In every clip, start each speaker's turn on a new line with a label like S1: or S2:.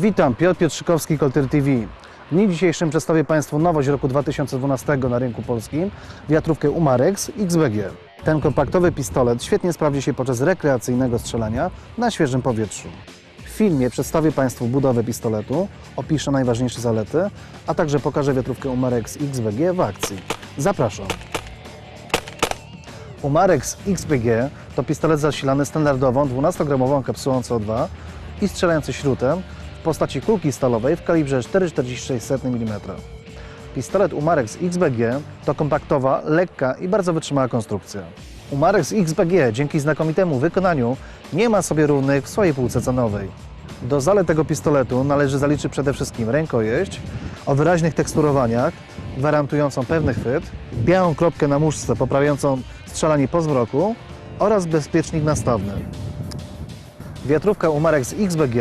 S1: Witam, Piotr Pietrzykowski, Koltyr TV. W dniu dzisiejszym przedstawię Państwu nowość roku 2012 na rynku polskim, wiatrówkę Umarex XBG. Ten kompaktowy pistolet świetnie sprawdzi się podczas rekreacyjnego strzelania na świeżym powietrzu. W filmie przedstawię Państwu budowę pistoletu, opiszę najważniejsze zalety, a także pokażę wiatrówkę Umarex XBG w akcji. Zapraszam. Umarex XBG to pistolet zasilany standardową 12-gramową kapsułą CO2 i strzelający śrutem w postaci kulki stalowej w kalibrze 4,46 mm. Pistolet Umarex XBG to kompaktowa, lekka i bardzo wytrzymała konstrukcja. Umarex XBG dzięki znakomitemu wykonaniu nie ma sobie równych w swojej półce cenowej. Do zalet tego pistoletu należy zaliczyć przede wszystkim rękojeść o wyraźnych teksturowaniach, gwarantującą pewny chwyt, białą kropkę na muszce poprawiającą strzelanie po zmroku oraz bezpiecznik nastawny. Wiatrówka Umarex XBG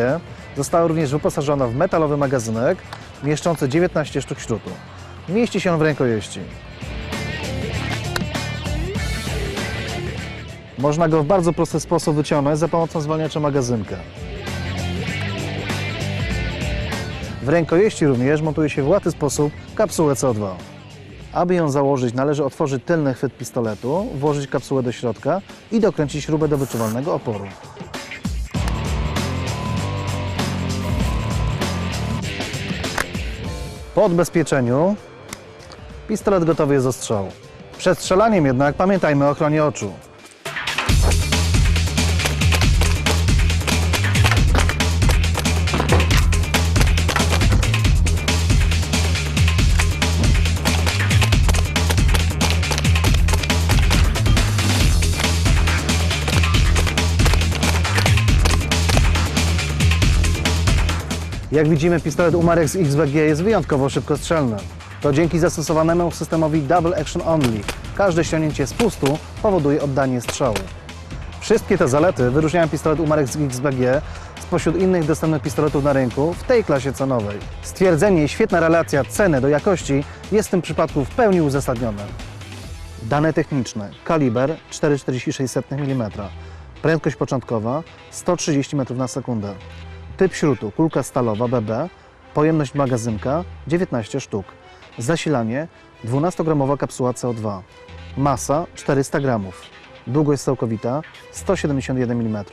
S1: została również wyposażona w metalowy magazynek mieszczący 19 sztuk śrutu. Mieści się w rękojeści. Można go w bardzo prosty sposób wyciągnąć za pomocą zwalniacza magazynka. W rękojeści również montuje się w łatwy sposób kapsułę CO2. Aby ją założyć, należy otworzyć tylny chwyt pistoletu, włożyć kapsułę do środka i dokręcić śrubę do wyczuwalnego oporu. Po odbezpieczeniu pistolet gotowy jest do strzału. Przed strzelaniem jednak pamiętajmy o ochronie oczu. Jak widzimy, pistolet Umarex XBG jest wyjątkowo szybkostrzelny. To dzięki zastosowanemu systemowi Double Action Only. Każde ściągnięcie spustu powoduje oddanie strzału. Wszystkie te zalety wyróżniają pistolet Umarex XBG spośród innych dostępnych pistoletów na rynku w tej klasie cenowej. Stwierdzenie i świetna relacja ceny do jakości jest w tym przypadku w pełni uzasadnione. Dane techniczne. Kaliber 4,46 mm. Prędkość początkowa 130 m na sekundę. Typ śrutu kulka stalowa BB. Pojemność magazynka 19 sztuk. Zasilanie 12-gramowa kapsuła CO2. Masa 400 g. Długość całkowita 171 mm.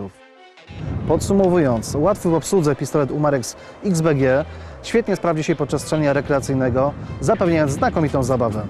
S1: Podsumowując, łatwy w obsłudze pistolet Umarex XBG świetnie sprawdzi się podczas strzelania rekreacyjnego, zapewniając znakomitą zabawę.